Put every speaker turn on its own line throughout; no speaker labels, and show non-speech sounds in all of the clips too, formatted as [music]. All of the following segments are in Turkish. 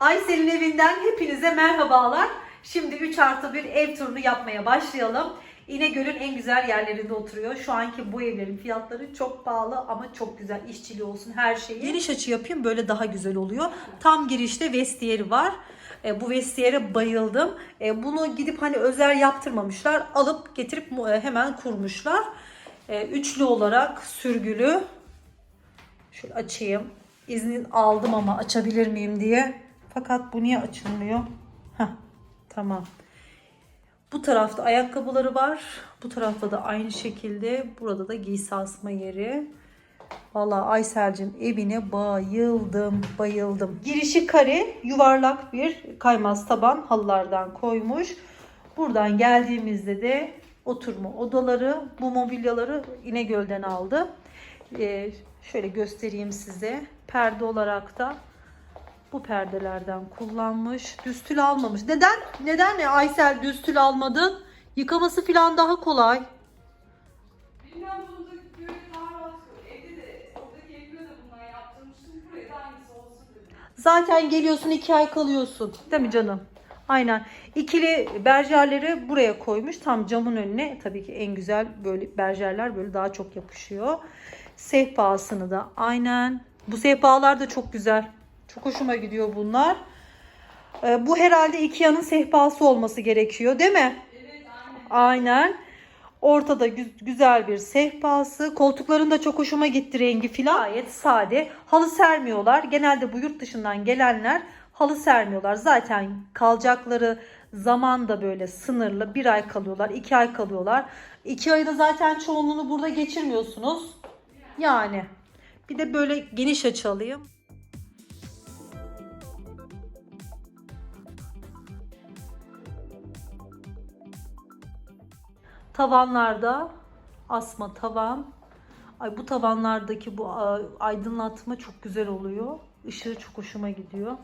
Aysel'in evinden hepinize merhabalar. Şimdi 3 artı 1 ev turunu yapmaya başlayalım. İnegöl'ün en güzel yerlerinde oturuyor. Şu anki bu evlerin fiyatları çok pahalı ama çok güzel. İşçiliği olsun her şeyi. Geniş açı yapayım böyle daha güzel oluyor. Tam girişte vestiyeri var. E, bu vestiyere bayıldım. E, bunu gidip hani özel yaptırmamışlar. Alıp getirip e, hemen kurmuşlar. E, üçlü olarak sürgülü. Şöyle açayım. İzni aldım ama açabilir miyim diye. Fakat bu niye açılmıyor? Heh, tamam. Bu tarafta ayakkabıları var. Bu tarafta da aynı şekilde. Burada da giysi asma yeri. Valla Aysel'cim evine bayıldım, bayıldım. Girişi kare, yuvarlak bir kaymaz taban halılardan koymuş. Buradan geldiğimizde de oturma odaları, bu mobilyaları İnegöl'den aldı. Ee, şöyle göstereyim size. Perde olarak da bu perdelerden kullanmış. Düstül almamış. Neden? Neden ne Aysel düstül almadın? Yıkaması falan daha kolay.
Bilmem bunda böyle daha rahat koy. Evde de oradaki evime de bundan yaptırmıştım. Buraya da aynısı olsun dedim.
Zaten geliyorsun iki ay kalıyorsun. Değil mi canım? Aynen. İkili berjerleri buraya koymuş. Tam camın önüne. Tabii ki en güzel böyle berjerler böyle daha çok yapışıyor. Sehpasını da aynen. Bu sehpalar da çok güzel. Çok hoşuma gidiyor bunlar. Ee, bu herhalde Ikea'nın sehpası olması gerekiyor değil mi?
Evet aynen.
Aynen. Ortada gü- güzel bir sehpası. Koltukların da çok hoşuma gitti rengi filan. Gayet sade. Halı sermiyorlar. Genelde bu yurt dışından gelenler halı sermiyorlar. Zaten kalacakları zaman da böyle sınırlı. Bir ay kalıyorlar, iki ay kalıyorlar. İki ayda zaten çoğunluğunu burada geçirmiyorsunuz. Yani. Bir de böyle geniş açı alayım. Tavanlarda asma tavan. Ay bu tavanlardaki bu aydınlatma çok güzel oluyor. Işığı çok hoşuma gidiyor.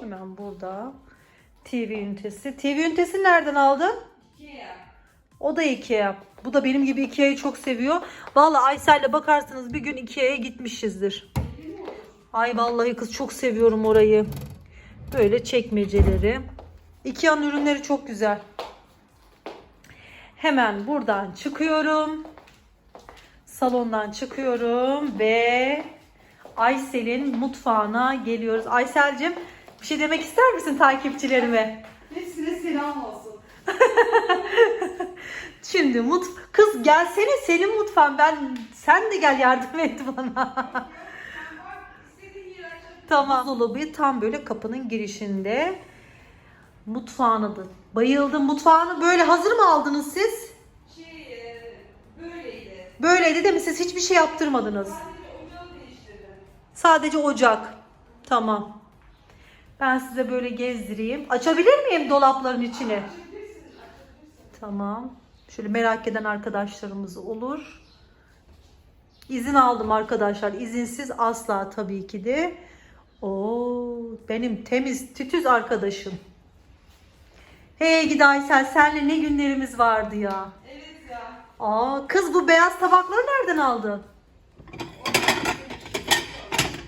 Hemen burada TV ünitesi. TV ünitesini nereden aldın?
Ikea.
O da Ikea. Bu da benim gibi Ikea'yı çok seviyor. Vallahi Aysel'le bakarsanız bir gün Ikea'ya gitmişizdir. Ay vallahi kız çok seviyorum orayı. Böyle çekmeceleri. Ikea'nın ürünleri çok güzel. Hemen buradan çıkıyorum. Salondan çıkıyorum ve Aysel'in mutfağına geliyoruz. Aysel'cim bir şey demek ister misin takipçilerime?
Hepsine selam olsun. [laughs]
Şimdi mut kız gelsene senin mutfağın ben sen de gel yardım et bana. [laughs] Tamam. Dolabı tam böyle kapının girişinde. Mutfağına da bayıldım. Mutfağını böyle hazır mı aldınız siz?
Şey e, böyleydi.
Böyleydi değil mi? Siz hiçbir şey yaptırmadınız.
Sadece ocağı değiştirdim.
Sadece ocak. Tamam. Ben size böyle gezdireyim. Açabilir miyim dolapların içini?
Açabilirsiniz, açabilirsiniz.
Tamam. Şöyle merak eden arkadaşlarımız olur. İzin aldım arkadaşlar. İzinsiz asla tabii ki de. Oo, benim temiz titüz arkadaşım. Hey gidi Aysel senle ne günlerimiz vardı ya.
Evet ya.
Aa kız bu beyaz tabakları nereden aldın?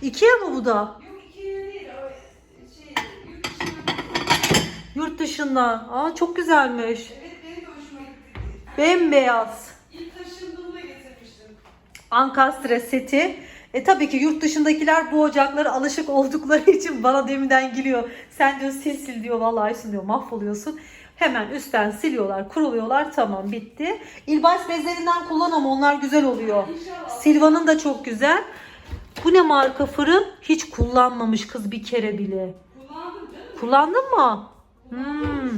Ikea mı bu da?
Yok Ikea değil. Şey yurt dışına
Yurt dışından. Aa çok güzelmiş.
Evet benim de hoşuma gitti.
Bembeyaz.
İlk taşındığımda getirmiştim.
Ankastre seti. E tabii ki yurt dışındakiler bu ocaklara alışık oldukları [laughs] için bana deminden gülüyor. Sen diyor sil sil diyor vallahi Aysun diyor mahvoluyorsun. Hemen üstten siliyorlar, kuruluyorlar. Tamam bitti. İlbas bezlerinden kullan ama onlar güzel oluyor. Silvan'ın da çok güzel. Bu ne marka fırın? Hiç kullanmamış kız bir kere bile.
Kullandım canım.
Kullandın mı? Hmm,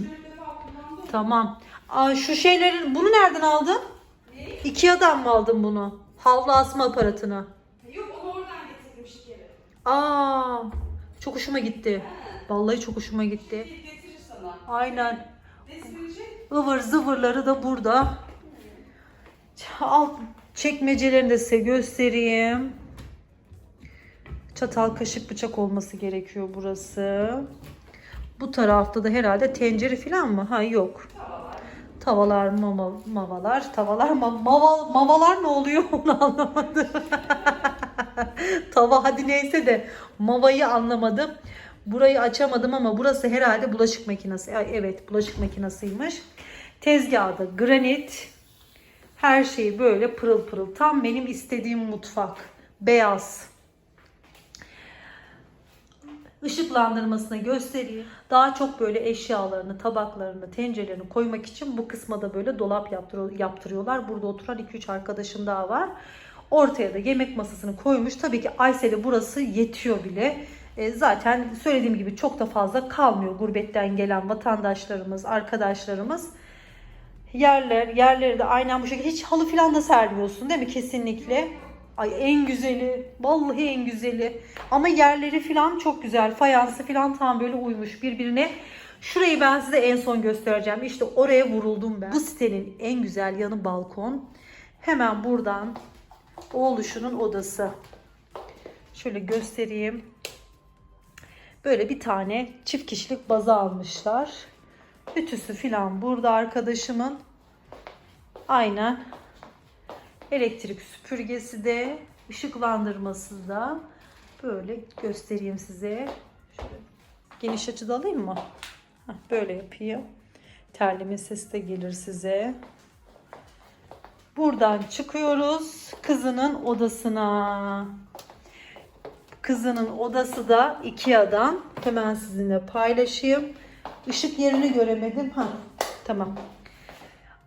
tamam. Aa, şu şeylerin bunu nereden aldın?
Ne?
Ikea'dan mı aldın bunu? Havlu asma aparatını.
Yok onu oradan getirdim şekeri.
Aa, çok hoşuma gitti. Vallahi çok hoşuma gitti. Aynen. Ivır zıvırları da burada. Alt çekmecelerini de size göstereyim. Çatal, kaşık, bıçak olması gerekiyor burası. Bu tarafta da herhalde tencere falan mı? Ha yok. Tavalar, mama, mavalar. Tavalar, ma, maval, mavalar ne oluyor [laughs] onu anlamadım. [laughs] [laughs] Tava hadi neyse de mavayı anlamadım. Burayı açamadım ama burası herhalde bulaşık makinesi. Evet bulaşık makinesiymiş. Tezgahda granit. Her şey böyle pırıl pırıl. Tam benim istediğim mutfak. Beyaz. Işıklandırmasını göstereyim. Daha çok böyle eşyalarını, tabaklarını, tencerelerini koymak için bu kısma da böyle dolap yaptırıyor- yaptırıyorlar. Burada oturan 2-3 arkadaşım daha var. Ortaya da yemek masasını koymuş. Tabii ki Aysel'e burası yetiyor bile. E, zaten söylediğim gibi çok da fazla kalmıyor gurbetten gelen vatandaşlarımız, arkadaşlarımız. Yerler, yerleri de aynen bu şekilde. Hiç halı falan da sermiyorsun değil mi? Kesinlikle. Ay en güzeli. Vallahi en güzeli. Ama yerleri falan çok güzel. Fayansı falan tam böyle uymuş birbirine. Şurayı ben size en son göstereceğim. İşte oraya vuruldum ben. Bu sitenin en güzel yanı balkon. Hemen buradan oğluşunun odası. Şöyle göstereyim. Böyle bir tane çift kişilik baza almışlar. Ütüsü filan burada arkadaşımın. Aynen. Elektrik süpürgesi de, ışıklandırması da. Böyle göstereyim size. Şöyle geniş açıda alayım mı? Heh, böyle yapayım. Terleme sesi de gelir size. Buradan çıkıyoruz kızının odasına. Kızının odası da Ikea'dan. Hemen sizinle paylaşayım. Işık yerini göremedim. Ha, tamam.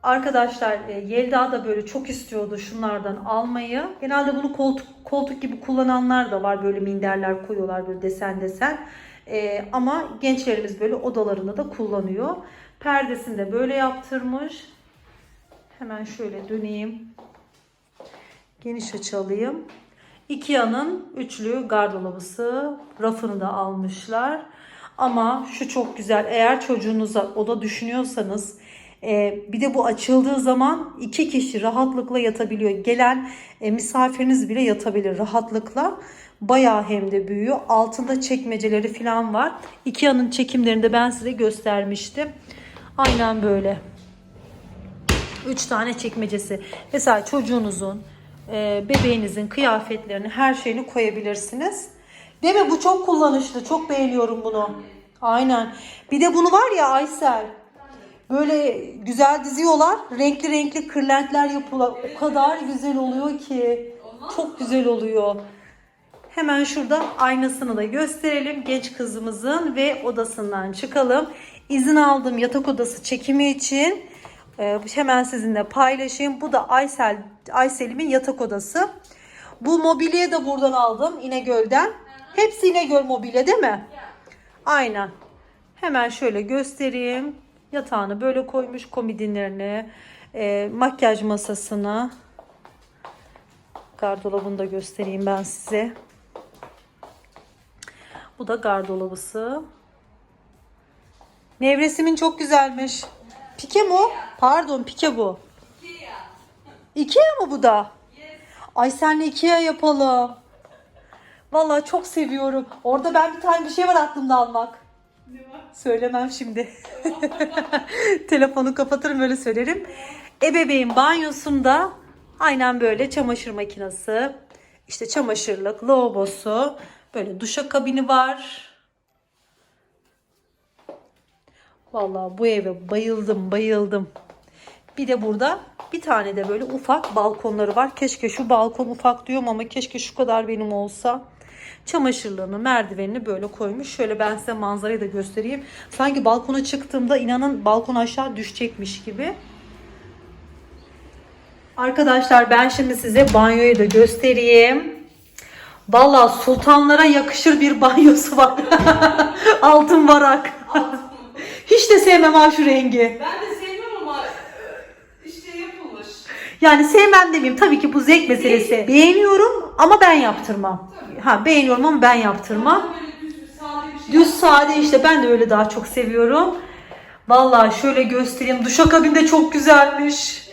Arkadaşlar e, Yelda da böyle çok istiyordu şunlardan almayı. Genelde bunu koltuk koltuk gibi kullananlar da var. Böyle minderler koyuyorlar böyle desen desen. E, ama gençlerimiz böyle odalarında da kullanıyor. Perdesini de böyle yaptırmış. Hemen şöyle döneyim. Geniş açı alayım. Ikea'nın üçlü gardırobası rafını da almışlar. Ama şu çok güzel. Eğer çocuğunuza oda düşünüyorsanız e, bir de bu açıldığı zaman iki kişi rahatlıkla yatabiliyor. Gelen e, misafiriniz bile yatabilir rahatlıkla. Bayağı hem de büyüyor. Altında çekmeceleri falan var. Ikea'nın çekimlerinde ben size göstermiştim. Aynen böyle. 3 tane çekmecesi. Mesela çocuğunuzun, e, bebeğinizin kıyafetlerini, her şeyini koyabilirsiniz. Değil mi? Bu çok kullanışlı. Çok beğeniyorum bunu. Aynen. Bir de bunu var ya Aysel. Böyle güzel diziyorlar. Renkli renkli kırlentler yapıyorlar. O kadar güzel oluyor ki. Çok güzel oluyor. Hemen şurada aynasını da gösterelim. Genç kızımızın ve odasından çıkalım. İzin aldım yatak odası çekimi için. Ee, hemen sizinle paylaşayım. Bu da Aysel Aysel'imin yatak odası. Bu mobilyayı da buradan aldım İnegöl'den. Hepsi İnegöl mobilya değil mi? Aynen. Hemen şöyle göstereyim. Yatağını böyle koymuş komodinlerini, e, makyaj masasını. Gardırobunu da göstereyim ben size. Bu da gardırobası. Nevresimin çok güzelmiş. Pike mi o? Pardon pike bu. Ikea mı bu da? Ay senle Ikea yapalım. Vallahi çok seviyorum. Orada ben bir tane bir şey var aklımda almak. Söylemem şimdi. [laughs] Telefonu kapatırım öyle söylerim. Ebeveyn banyosunda aynen böyle çamaşır makinesi, işte çamaşırlık, lavabosu, böyle duşa kabini var. Vallahi bu eve bayıldım, bayıldım. Bir de burada bir tane de böyle ufak balkonları var. Keşke şu balkon ufak diyorum ama keşke şu kadar benim olsa. Çamaşırlığını, merdivenini böyle koymuş. Şöyle ben size manzarayı da göstereyim. Sanki balkona çıktığımda inanın balkon aşağı düşecekmiş gibi. Arkadaşlar ben şimdi size banyoyu da göstereyim. Valla sultanlara yakışır bir banyosu var. [laughs] Altın varak. Hiç de sevmem ha şu rengi.
Ben de sevmem ama e, işte yapılmış.
Yani sevmem demeyeyim. Tabii ki bu zevk meselesi. Beğeniyorum ama ben yaptırmam. Ha beğeniyorum ama ben yaptırmam.
Böyle düz bir sade bir şey.
Düz sade işte ben de öyle daha çok seviyorum. Vallahi şöyle göstereyim. Duşakabin de çok güzelmiş.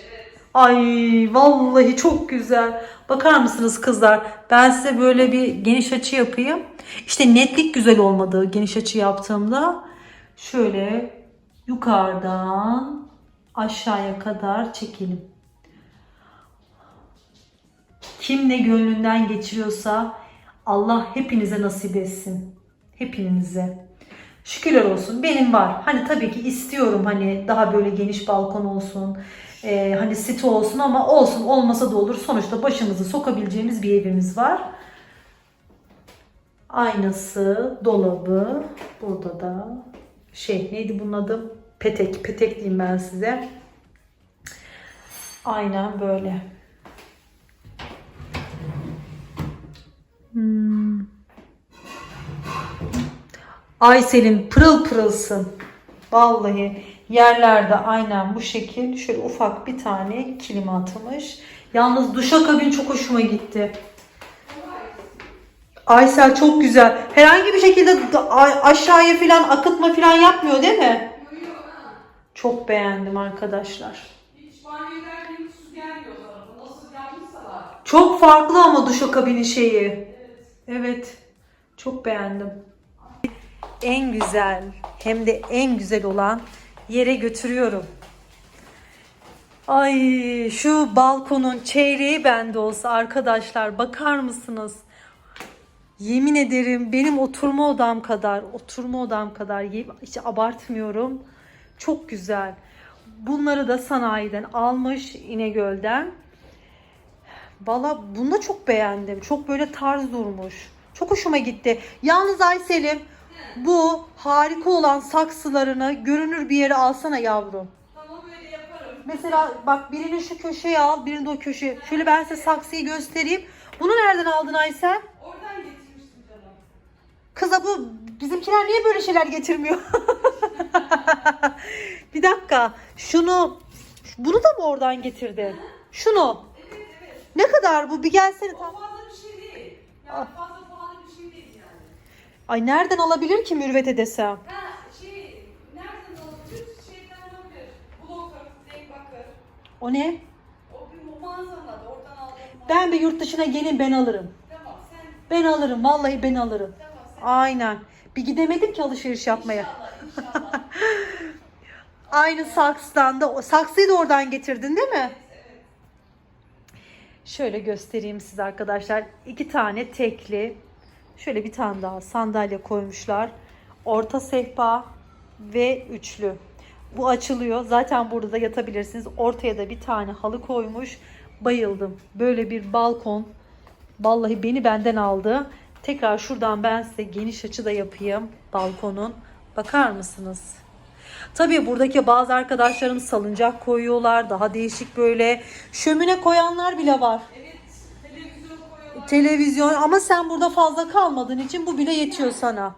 Ay vallahi çok güzel. Bakar mısınız kızlar? Ben size böyle bir geniş açı yapayım. İşte netlik güzel olmadı geniş açı yaptığımda. Şöyle yukarıdan aşağıya kadar çekelim. Kim ne gönlünden geçiriyorsa Allah hepinize nasip etsin. Hepinize. Şükürler olsun benim var. Hani tabii ki istiyorum hani daha böyle geniş balkon olsun. e, hani site olsun ama olsun olmasa da olur. Sonuçta başımızı sokabileceğimiz bir evimiz var. Aynası, dolabı. Burada da şey neydi bunun adı? Petek. Petek diyeyim ben size. Aynen böyle. Hmm. Aysel'in pırıl pırılsın. Vallahi yerlerde aynen bu şekil şöyle ufak bir tane kilim atmış. Yalnız duşakabin çok hoşuma gitti. Aysel çok güzel. Herhangi bir şekilde aşağıya falan akıtma falan yapmıyor değil mi? Çok beğendim arkadaşlar. Çok farklı ama duşakabinin şeyi.
Evet.
Evet. Çok beğendim. En güzel hem de en güzel olan yere götürüyorum. Ay şu balkonun çeyreği bende olsa arkadaşlar bakar mısınız? Yemin ederim benim oturma odam kadar, oturma odam kadar hiç abartmıyorum. Çok güzel. Bunları da sanayiden almış İnegöl'den. Valla bunu da çok beğendim. Çok böyle tarz durmuş. Çok hoşuma gitti. Yalnız Aysel'im bu harika olan saksılarını görünür bir yere alsana yavrum.
Tamam öyle yaparım.
Mesela bak birini şu köşeye al, birini de o köşeye. Şöyle ben size saksıyı göstereyim. Bunu nereden aldın Aysel? Kıza bu bizimkiler niye böyle şeyler getirmiyor? [laughs] bir dakika. Şunu bunu da mı oradan getirdin? Şunu.
Evet evet.
Ne kadar bu? Bir gelsene.
O fazla bir şey değil. Yani fazla pahalı bir şey değil yani.
Ay nereden alabilir ki mürvete desem?
Ha şey.
O ne?
O bir mağazanın adı. Oradan aldım.
Ben bir yurt dışına gelin ben alırım.
Tamam sen.
Ben alırım. Vallahi ben alırım.
Tamam.
Aynen. Bir gidemedim ki alışveriş yapmaya.
İnşallah inşallah. [laughs]
Aynı saksıdan da saksıyı da oradan getirdin değil mi?
evet.
Şöyle göstereyim size arkadaşlar. İki tane tekli. Şöyle bir tane daha sandalye koymuşlar. Orta sehpa ve üçlü. Bu açılıyor. Zaten burada da yatabilirsiniz. Ortaya da bir tane halı koymuş. Bayıldım. Böyle bir balkon. Vallahi beni benden aldı. Tekrar şuradan ben size geniş açı da yapayım balkonun. Bakar mısınız? Tabii buradaki bazı arkadaşlarım salıncak koyuyorlar. Daha değişik böyle şömine koyanlar bile var.
Evet. Televizyon koyuyorlar.
Televizyon ama sen burada fazla kalmadığın için bu bile yetiyor sana.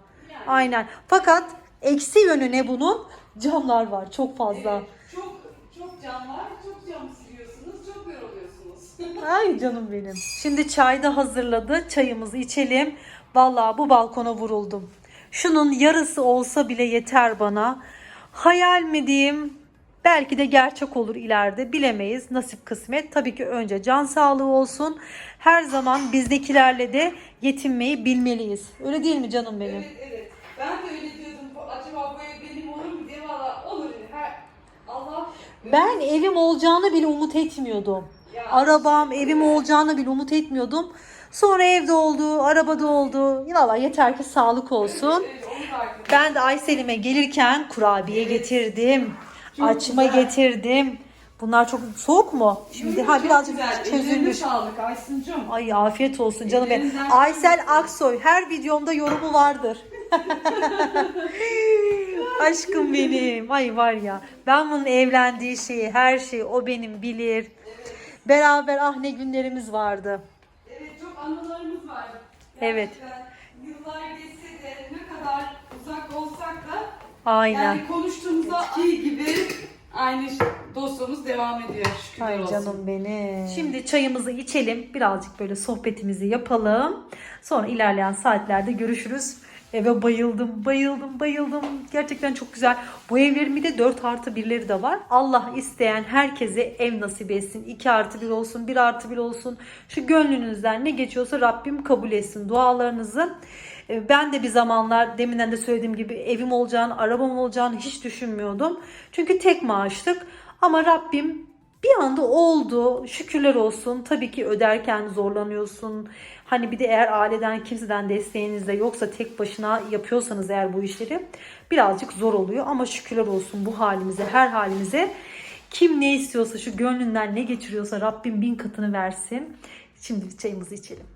Aynen. Fakat eksi yönü ne bunun? Camlar var çok fazla.
Evet, çok çok cam var. Çok cam siliyorsunuz. Çok yoruluyorsunuz.
Ay canım benim. Şimdi çay da hazırladı. Çayımızı içelim. Vallahi bu balkona vuruldum. Şunun yarısı olsa bile yeter bana. Hayal mi diyeyim? Belki de gerçek olur ileride. Bilemeyiz. Nasip kısmet. Tabii ki önce can sağlığı olsun. Her zaman bizdekilerle de yetinmeyi bilmeliyiz. Öyle değil mi canım benim?
evet evet. Ben de öyle diyordum. Acaba bu ev benim olur mu diye valla olur. Her Allah
Ben evim olacağını bile umut etmiyordum. Arabam, evim olacağını bile umut etmiyordum. Sonra evde oldu, arabada oldu. Valla yeter ki sağlık olsun. Ben de Aysel'ime gelirken kurabiye getirdim. Açma getirdim. Bunlar çok soğuk mu? Şimdi ha birazcık çözülmüş.
Sağlık Aysun'cum.
Ay afiyet olsun canım benim. Aysel Aksoy her videomda yorumu vardır. [laughs] Aşkım benim. Ay var ya. Ben bunun evlendiği şeyi, her şeyi o benim bilir. Beraber ah ne günlerimiz vardı.
Evet çok anılarımız var.
Evet.
Gerçekten Yıllar geçse de ne kadar uzak olsak da
Aynen.
yani konuştuğumuzdaki gibi aynı dostluğumuz devam ediyor. Şükürler
Ay
olsun.
canım benim. Şimdi çayımızı içelim. Birazcık böyle sohbetimizi yapalım. Sonra ilerleyen saatlerde görüşürüz. Eve bayıldım, bayıldım, bayıldım. Gerçekten çok güzel. Bu evlerin bir de 4 artı 1'leri de var. Allah isteyen herkese ev nasip etsin. 2 artı 1 olsun, 1 artı 1 olsun. Şu gönlünüzden ne geçiyorsa Rabbim kabul etsin dualarınızı. Ee, Ben de bir zamanlar deminden de söylediğim gibi evim olacağını, arabam olacağını hiç düşünmüyordum. Çünkü tek maaşlık. Ama Rabbim Bir anda oldu. Şükürler olsun. Tabii ki öderken zorlanıyorsun. Hani bir de eğer aileden kimseden desteğiniz de yoksa tek başına yapıyorsanız eğer bu işleri birazcık zor oluyor. Ama şükürler olsun bu halimize, her halimize. Kim ne istiyorsa, şu gönlünden ne geçiriyorsa Rabbim bin katını versin. Şimdi çayımızı içelim.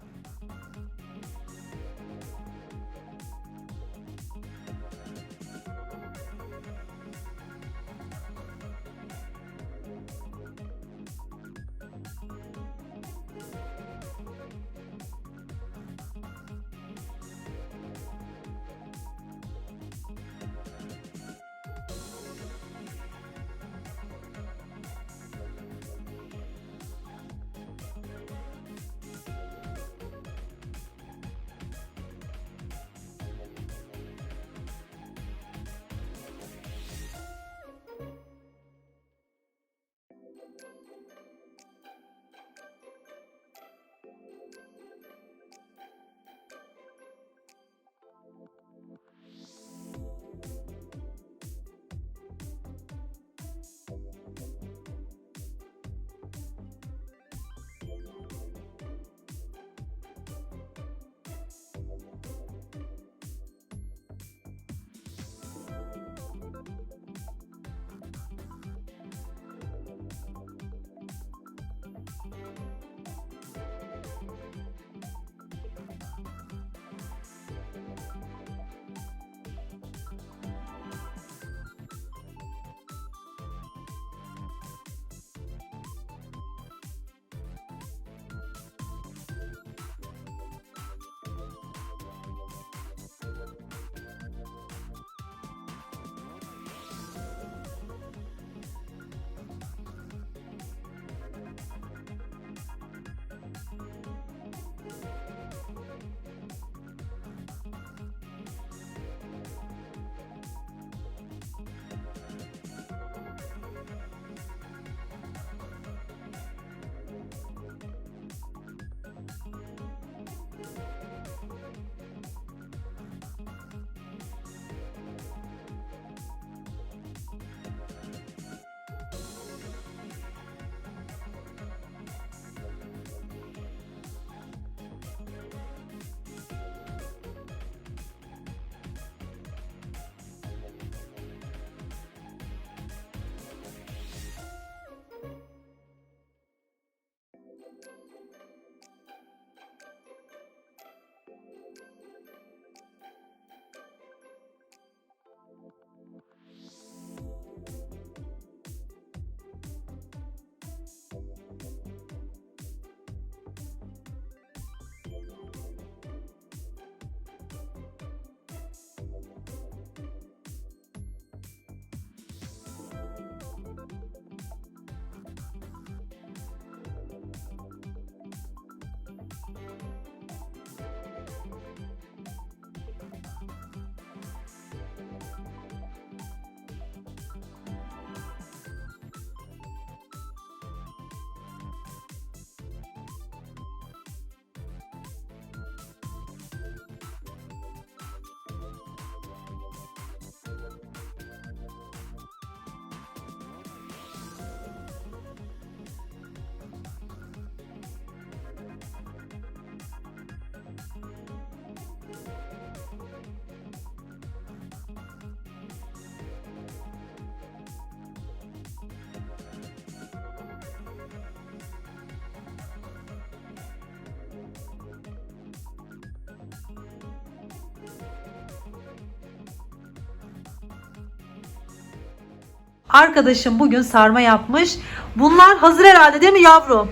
Arkadaşım bugün sarma yapmış. Bunlar hazır herhalde değil mi yavrum?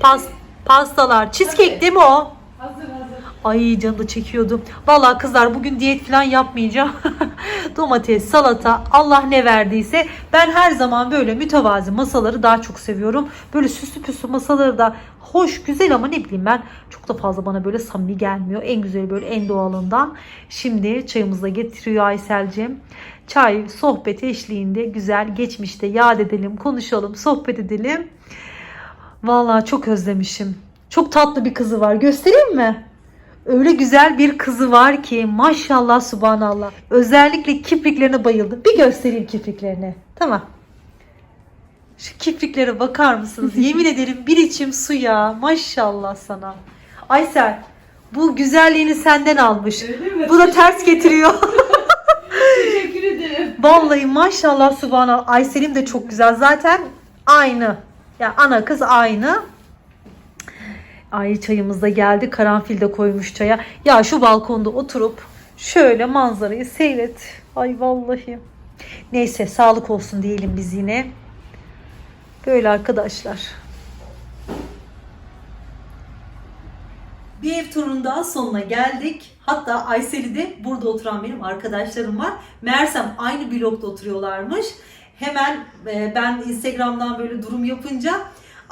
Pas, pastalar. Cheesecake değil mi o?
Hazır hazır.
Ay canı da çekiyordu. Vallahi kızlar bugün diyet falan yapmayacağım. [laughs] Domates, salata, Allah ne verdiyse. Ben her zaman böyle mütevazi masaları daha çok seviyorum. Böyle süslü püslü masaları da hoş, güzel ama ne bileyim ben çok da fazla bana böyle samimi gelmiyor. En güzeli böyle en doğalından. Şimdi çayımızı da getiriyor Aysel'cim. Çay sohbet eşliğinde güzel geçmişte yad edelim, konuşalım, sohbet edelim. Vallahi çok özlemişim. Çok tatlı bir kızı var. Göstereyim mi? Öyle güzel bir kızı var ki maşallah subhanallah. Özellikle kirpiklerine bayıldım. Bir göstereyim kirpiklerini. Tamam. Şu kipriklere bakar mısınız? [laughs] Yemin ederim bir içim su ya. Maşallah sana. Aysel bu güzelliğini senden almış. Bu da ters getiriyor. [laughs] Vallahi maşallah subhanallah. Aysel'im de çok güzel. Zaten aynı. Yani ana kız aynı. Ay çayımız da geldi. Karanfil de koymuş çaya. Ya şu balkonda oturup şöyle manzarayı seyret. Ay vallahi. Neyse sağlık olsun diyelim biz yine. Böyle arkadaşlar. Bir ev turunun daha sonuna geldik. Hatta Aysel'i burada oturan benim arkadaşlarım var. Meğersem aynı blokta oturuyorlarmış. Hemen e, ben Instagram'dan böyle durum yapınca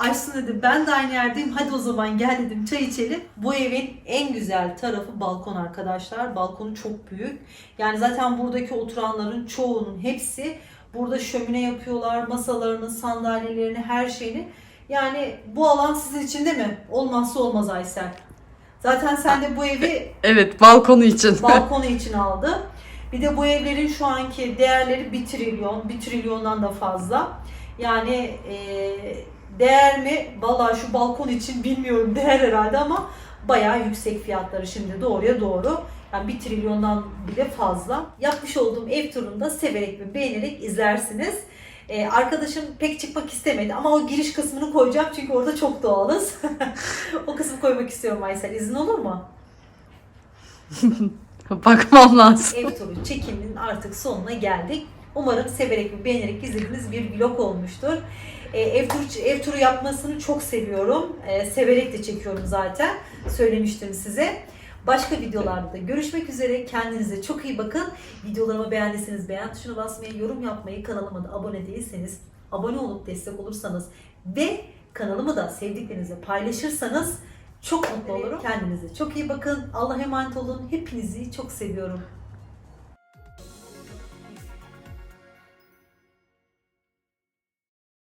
Aysun dedi ben de aynı yerdeyim hadi o zaman gel dedim çay içelim. Bu evin en güzel tarafı balkon arkadaşlar. Balkonu çok büyük. Yani zaten buradaki oturanların çoğunun hepsi burada şömine yapıyorlar. Masalarını, sandalyelerini, her şeyini. Yani bu alan sizin için değil mi? Olmazsa olmaz Aysel. Zaten sen de bu evi
Evet balkonu için. [laughs]
balkonu için aldı. Bir de bu evlerin şu anki değerleri 1 trilyon, 1 trilyondan da fazla. Yani e, değer mi? Vallahi şu balkon için bilmiyorum değer herhalde ama bayağı yüksek fiyatları şimdi doğruya doğru. Yani 1 trilyondan bile fazla. Yapmış olduğum ev turunda severek ve beğenerek izlersiniz. E, arkadaşım pek çıkmak istemedi ama o giriş kısmını koyacağım çünkü orada çok doğalız. [laughs] koymak istiyorum Aysel. İzin olur mu? [laughs]
Bakmam lazım.
ev turu çekiminin artık sonuna geldik. Umarım severek ve beğenerek izlediğiniz bir vlog olmuştur. Ee, ev, turu, ev turu yapmasını çok seviyorum. Ee, severek de çekiyorum zaten. Söylemiştim size. Başka videolarda da görüşmek üzere. Kendinize çok iyi bakın. Videolarımı beğendiyseniz beğen tuşuna basmayı, yorum yapmayı, kanalıma da abone değilseniz abone olup destek olursanız ve kanalımı da sevdiklerinizle paylaşırsanız çok mutlu olurum. Kendinize çok iyi bakın. Allah'a emanet olun. Hepinizi çok seviyorum.